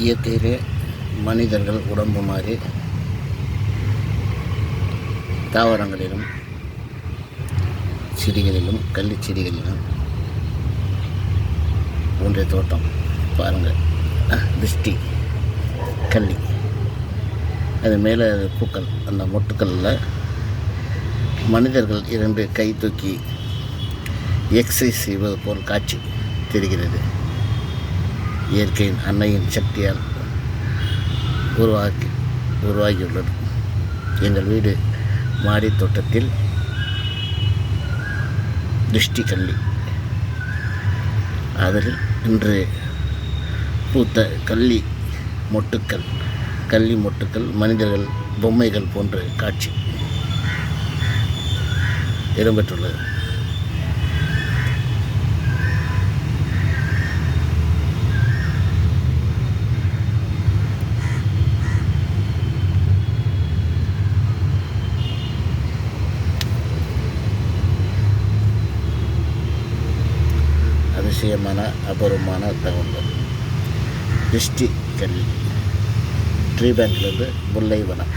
இயற்கையிலே மனிதர்கள் உடம்பு மாதிரி தாவரங்களிலும் செடிகளிலும் கள்ளிச் செடிகளிலும் ஒன்றிய தோட்டம் பாருங்கள் திருஷ்டி கள்ளி. அது மேலே பூக்கள் அந்த மொட்டுக்களில் மனிதர்கள் இரண்டு கை தூக்கி எக்ஸசைஸ் செய்வது போல் காட்சி தெரிகிறது. இயற்கையின் அன்னையின் சக்தியால் உருவாக்கி உருவாகியுள்ளது. எங்கள் வீடு மாடி தோட்டத்தில் திருஷ்டி கள்ளி. அதில் இன்று பூத்த கள்ளி மொட்டுக்கள் கள்ளி மொட்டுக்கள் மனிதர்கள் பொம்மைகள் போன்ற காட்சி இடம்பெற்றுள்ளது. அதிசயமான அபூர்வமான தகவல்கள். திருஷ்டி கல்வி. ட்ரீ பேங்க்லேருந்து முல்லை வனம்